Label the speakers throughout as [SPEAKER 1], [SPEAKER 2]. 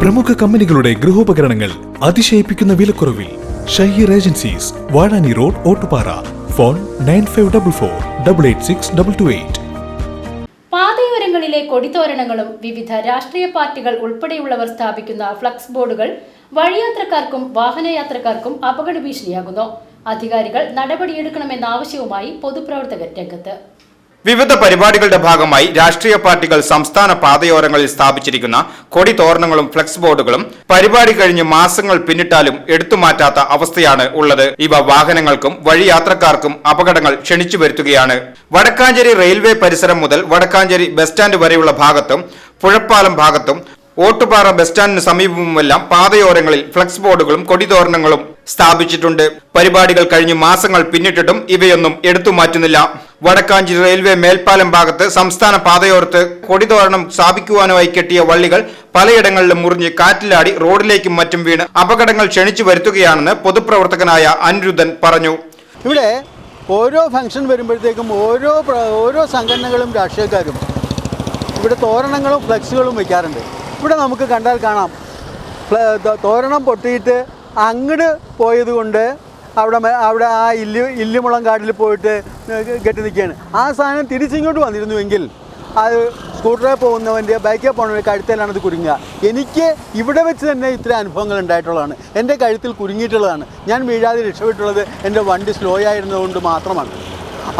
[SPEAKER 1] പ്രമുഖ കമ്പനികളുടെ ഗൃഹോപകരണങ്ങൾ അതിശയിപ്പിക്കുന്ന വിലക്കുറവിൽ Shaheer agencies Vazhani road Ottupara. Phone nine five double four double eight six double two eight.
[SPEAKER 2] പാതയോരങ്ങളിലെ കൊടിത്തോരണങ്ങളും വിവിധ രാഷ്ട്രീയ പാർട്ടികൾ ഉൾപ്പെടെയുള്ളവർ സ്ഥാപിക്കുന്ന ഫ്ലക്സ് ബോർഡുകൾ വഴിയാത്രക്കാർക്കും വാഹനയാത്രക്കാർക്കും അപകട ഭീഷണിയാകുന്നു. അധികാരികൾ നടപടിയെടുക്കണമെന്ന ആവശ്യവുമായി പൊതുപ്രവർത്തകർ രംഗത്ത്.
[SPEAKER 3] വിവിധ പരിപാടികളുടെ ഭാഗമായി രാഷ്ട്രീയ പാർട്ടികൾ സംസ്ഥാന പാതയോരങ്ങളിൽ സ്ഥാപിച്ചിരിക്കുന്ന കൊടി തോരണങ്ങളും ഫ്ലെക്സ് ബോർഡുകളും പരിപാടി കഴിഞ്ഞ് മാസങ്ങൾ പിന്നിട്ടാലും എടുത്തുമാറ്റാത്ത അവസ്ഥയാണ് ഉള്ളത്. ഇവ വാഹനങ്ങൾക്കും വഴിയാത്രക്കാർക്കും അപകടങ്ങൾ ക്ഷണിച്ചു വരുത്തുകയാണ്. വടക്കാഞ്ചേരി റെയിൽവേ പരിസരം മുതൽ വടക്കാഞ്ചേരി ബസ് സ്റ്റാൻഡ് വരെയുള്ള ഭാഗത്തും പുഴപ്പാലം ഭാഗത്തും ഓട്ടുപാറ ബസ് സ്റ്റാൻഡിന് സമീപവുമെല്ലാം പാതയോരങ്ങളിൽ ഫ്ലക്സ് ബോർഡുകളും കൊടിതോരണങ്ങളും സ്ഥാപിച്ചിട്ടുണ്ട്. പരിപാടികൾ കഴിഞ്ഞ് മാസങ്ങൾ പിന്നിട്ടിട്ടും ഇവയൊന്നും എടുത്തു വടക്കാഞ്ചേരി റെയിൽവേ മേൽപ്പാലം ഭാഗത്ത് സംസ്ഥാന പാതയോർത്ത് കൊടിതോരണം സ്ഥാപിക്കുവാനുമായി കെട്ടിയ വള്ളികൾ പലയിടങ്ങളിലും മുറിഞ്ഞ് കാറ്റിലാടി റോഡിലേക്കും മറ്റും വീണ് അപകടങ്ങൾ ക്ഷണിച്ചു വരുത്തുകയാണെന്ന് പൊതുപ്രവർത്തകനായ അനിരുദ്ധൻ പറഞ്ഞു.
[SPEAKER 4] ഇവിടെ ഓരോ ഫംഗ്ഷൻ വരുമ്പോഴത്തേക്കും ഓരോ ഓരോ സംഘടനകളും രാഷ്ട്രീയക്കാരും ഇവിടെ തോരണങ്ങളും ഫ്ലെക്സുകളും വയ്ക്കാറുണ്ട് ഇവിടെ നമുക്ക് കണ്ടാൽ കാണാം. തോരണം പൊട്ടിയിട്ട് അങ്ങട് പോയത് കൊണ്ട് അവിടെ അവിടെ ആ ഇല്ലി ഇല്ലിമുളം കാട്ടിൽ പോയിട്ട് കെട്ടി നിൽക്കുകയാണ്. ആ സാധനം തിരിച്ചിങ്ങോട്ട് വന്നിരുന്നുവെങ്കിൽ അത് സ്കൂട്ടറിൽ പോകുന്നവന്റെ ബൈക്കിൽ പോകുന്നവന്റെ കഴുത്തിലാണ് അത് കുരുങ്ങുക. എനിക്ക് ഇവിടെ വെച്ച് തന്നെ ഇത്ര അനുഭവങ്ങൾ ഉണ്ടായിട്ടുള്ളതാണ്. എന്റെ കഴുത്തിൽ കുരുങ്ങിയിട്ടുള്ളതാണ്. ഞാൻ വീഴാതെ രക്ഷപ്പെട്ടുള്ളത് എന്റെ വണ്ടി സ്ലോ ആയിരുന്നതുകൊണ്ട് മാത്രമാണ്.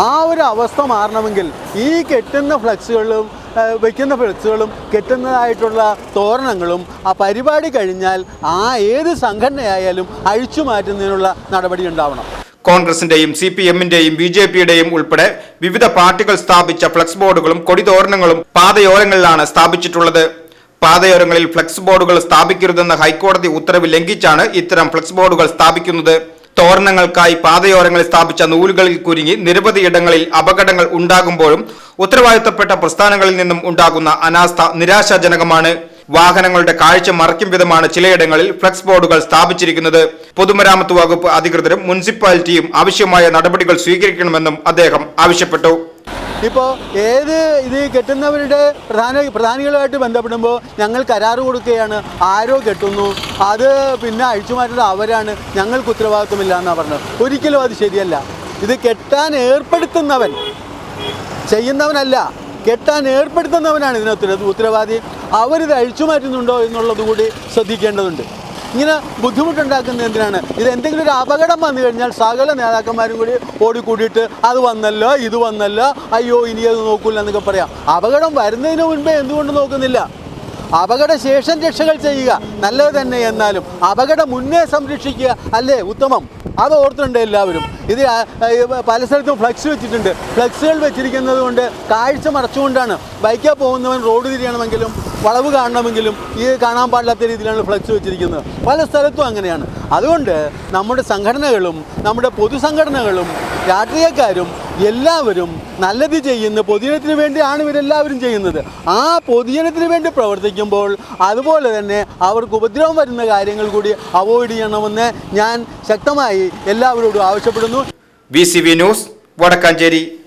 [SPEAKER 4] ആ ഒരു അവസ്ഥ മാറണമെങ്കിൽ ഈ കെട്ടുന്ന ഫ്ലക്സുകളും ആ, വെക്കുന്ന ഫ്ലക്സുകളും കെട്ടുന്നതായിട്ടുള്ള തോരണങ്ങളും ആ പരിപാടി കഴിഞ്ഞാൽ ആ ഏത് സംഘടനയായാലും അഴിച്ചു മാറ്റുന്നതിനുള്ള നടപടി ഉണ്ടാവണം.
[SPEAKER 3] കോൺഗ്രസിന്റെയും സി പി എമ്മിന്റെയും ബി ജെ പിയുടെയും ഉൾപ്പെടെ വിവിധ പാർട്ടികൾ സ്ഥാപിച്ച ഫ്ലക്സ് ബോർഡുകളും കൊടിതോരണങ്ങളും പാതയോരങ്ങളിലാണ് സ്ഥാപിച്ചിട്ടുള്ളത്. പാതയോരങ്ങളിൽ ഫ്ലക്സ് ബോർഡുകൾ സ്ഥാപിക്കരുതെന്ന ഹൈക്കോടതി ഉത്തരവ് ലംഘിച്ചാണ് ഇത്തരം ഫ്ലക്സ് ബോർഡുകൾ സ്ഥാപിക്കുന്നത്. തോരണങ്ങൾക്കായി പാതയോരങ്ങളിൽ സ്ഥാപിച്ച നൂലുകളിൽ കുരുങ്ങി നിരവധി ഇടങ്ങളിൽ അപകടങ്ങൾ ഉണ്ടാകുമ്പോഴും ഉത്തരവാദിത്തപ്പെട്ട പ്രസ്ഥാനങ്ങളിൽ നിന്നും ഉണ്ടാകുന്ന അനാസ്ഥ നിരാശാജനകമാണ്. വാഹനങ്ങളുടെ കാഴ്ച മറയ്ക്കും വിധമാണ് ചിലയിടങ്ങളിൽ ഫ്ലക്സ് ബോർഡുകൾ സ്ഥാപിച്ചിരിക്കുന്നത്. പൊതുമരാമത്ത് വകുപ്പ് അധികൃതരും മുനിസിപ്പാലിറ്റിയും ആവശ്യമായ നടപടികൾ സ്വീകരിക്കണമെന്നും അദ്ദേഹം ആവശ്യപ്പെട്ടു.
[SPEAKER 4] ഇപ്പോൾ ഏത് ഇത് കെട്ടുന്നവരുടെ പ്രധാന പ്രധാനികളുമായിട്ട് ബന്ധപ്പെടുമ്പോൾ ഞങ്ങൾ കരാറ് കൊടുക്കുകയാണ്. ആരോ കെട്ടുന്നു. അത് പിന്നെ അഴിച്ചു മാറ്റുന്നത് അവരാണ്. ഞങ്ങൾക്ക് ഉത്തരവാദിത്വമില്ല എന്നാണ് പറഞ്ഞത്. ഒരിക്കലും അത് ശരിയല്ല. ഇത് കെട്ടാൻ ഏർപ്പെടുത്തുന്നവൻ ചെയ്യുന്നവനല്ല. കെട്ടാൻ ഏർപ്പെടുത്തുന്നവനാണ് ഇതിന് ഉത്തര ഉത്തരവാദി. അവരിത് അഴിച്ചു മാറ്റുന്നുണ്ടോ എന്നുള്ളത് കൂടി ശ്രദ്ധിക്കേണ്ടതുണ്ട്. ഇങ്ങനെ ബുദ്ധിമുട്ടുണ്ടാക്കുന്നത് എന്തിനാണ്? ഇത് എന്തെങ്കിലും ഒരു അപകടം വന്നു കഴിഞ്ഞാൽ സകല നേതാക്കന്മാരും കൂടി ഓടിക്കൂടിയിട്ട് അത് വന്നല്ലോ ഇത് വന്നല്ലോ അയ്യോ ഇനി അത് നോക്കൂല എന്നൊക്കെ പറയാം. അപകടം വരുന്നതിന് മുൻപേ എന്തുകൊണ്ട് നോക്കുന്നില്ല? അപകടശേഷം രക്ഷകൾ ചെയ്യുക. നല്ലത് തന്നെ എന്നാലും അപകടം മുന്നേ സംരക്ഷിക്കുക അല്ലേ ഉത്തമം? അത് ഓർത്തിട്ടുണ്ട് എല്ലാവരും. ഇത് പല സ്ഥലത്തും ഫ്ലക്സ് വെച്ചിട്ടുണ്ട്. ഫ്ലക്സുകൾ വെച്ചിരിക്കുന്നത് കൊണ്ട് കാഴ്ച മറച്ചുകൊണ്ടാണ്. ബൈക്കിൽ പോകുന്നവൻ റോഡ് തിരിയണമെങ്കിലും വളവ് കാണണമെങ്കിലും ഈ കാണാൻ പാടില്ലാത്ത രീതിയിലാണ് ഫ്ലക്സ് വെച്ചിരിക്കുന്നത്. പല സ്ഥലത്തും അങ്ങനെയാണ്. അതുകൊണ്ട് നമ്മുടെ സംഘടനകളും നമ്മുടെ പൊതുസംഘടനകളും രാഷ്ട്രീയക്കാരും എല്ലാവരും നല്ലത് ചെയ്യുന്ന പൊതുജനത്തിന് വേണ്ടിയാണ് ഇവരെല്ലാവരും ചെയ്യുന്നത്. ആ പൊതുജനത്തിന് വേണ്ടി പ്രവർത്തിക്കുമ്പോൾ അതുപോലെ തന്നെ അവർക്ക് ഉപദ്രവം വരുന്ന കാര്യങ്ങൾ കൂടി അവോയ്ഡ് ചെയ്യണമെന്ന് ഞാൻ ശക്തമായി എല്ലാവരോടും ആവശ്യപ്പെടുന്നു.
[SPEAKER 3] V news Vadakkanchery.